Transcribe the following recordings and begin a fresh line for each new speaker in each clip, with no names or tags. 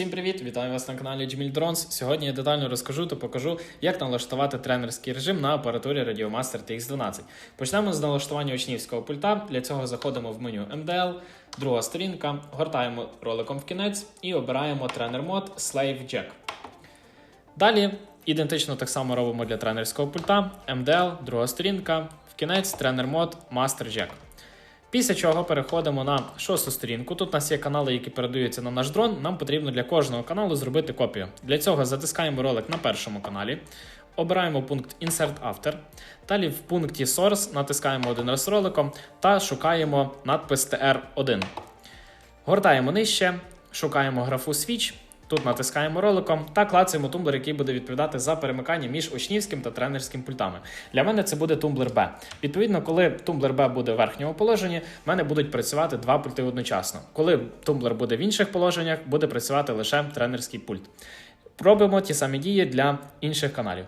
Всім привіт! Вітаю вас на каналі Джміль Дронс. Сьогодні я детально розкажу та покажу, як налаштувати тренерський режим на апаратурі Radiomaster TX12. Почнемо з налаштування учнівського пульта. Для цього заходимо в меню MDL, друга сторінка, гортаємо роликом в кінець і обираємо тренер мод Slave Jack. Далі ідентично так само робимо для тренерського пульта. MDL, друга сторінка, в кінець тренер мод Master Jack. Після чого переходимо на шосту сторінку. Тут у нас є канали, які передаються на наш дрон. Нам потрібно для кожного каналу зробити копію. Для цього затискаємо ролик на першому каналі, обираємо пункт Insert After. Далі в пункті Source натискаємо один раз роликом та шукаємо надпис TR1. Гортаємо нижче, шукаємо графу Switch. Тут натискаємо роликом та клацаємо тумблер, який буде відповідати за перемикання між учнівським та тренерським пультами. Для мене це буде тумблер Б. Відповідно, коли тумблер Б буде в верхньому положенні, в мене будуть працювати два пульти одночасно. Коли тумблер буде в інших положеннях, буде працювати лише тренерський пульт. Робимо ті самі дії для інших каналів.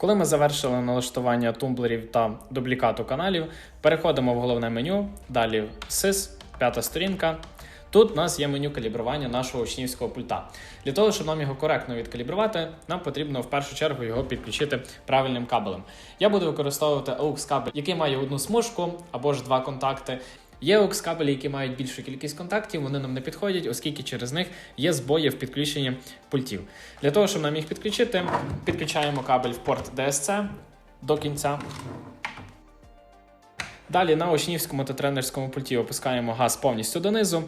Коли ми завершили налаштування тумблерів та дублікату каналів, переходимо в головне меню, далі SIS, п'ята сторінка. Тут у нас є меню калібрування нашого учнівського пульта. Для того, щоб нам його коректно відкалібрувати, нам потрібно в першу чергу його підключити правильним кабелем. Я буду використовувати AUX кабель, який має одну смужку або ж два контакти. Є AUX кабелі, які мають більшу кількість контактів, вони нам не підходять, оскільки через них є збої в підключенні пультів. Для того, щоб нам їх підключити, підключаємо кабель в порт DSC до кінця. Далі на учнівському та тренерському пульті опускаємо газ повністю донизу.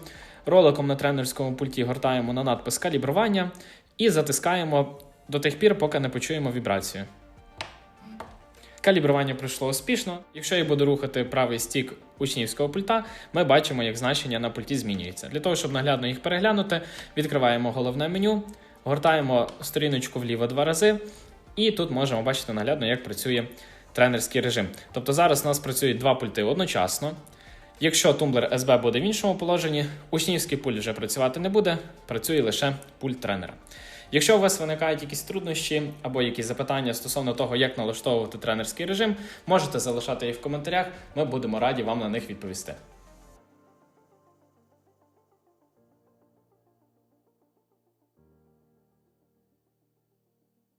Роликом на тренерському пульті гортаємо на надпис калібрування і затискаємо до тих пір, поки не почуємо вібрацію. Калібрування пройшло успішно. Якщо я буду рухати правий стік учнівського пульта, ми бачимо, як значення на пульті змінюється. Для того, щоб наглядно їх переглянути, відкриваємо головне меню, гортаємо сторіночку вліво два рази, і тут можемо бачити наглядно, як працює тренерський режим. Тобто зараз у нас працюють два пульти одночасно. Якщо тумблер СБ буде в іншому положенні, учнівський пульт вже працювати не буде, працює лише пульт тренера. Якщо у вас виникають якісь труднощі або якісь запитання стосовно того, як налаштовувати тренерський режим, можете залишати їх в коментарях. Ми будемо раді вам на них відповісти.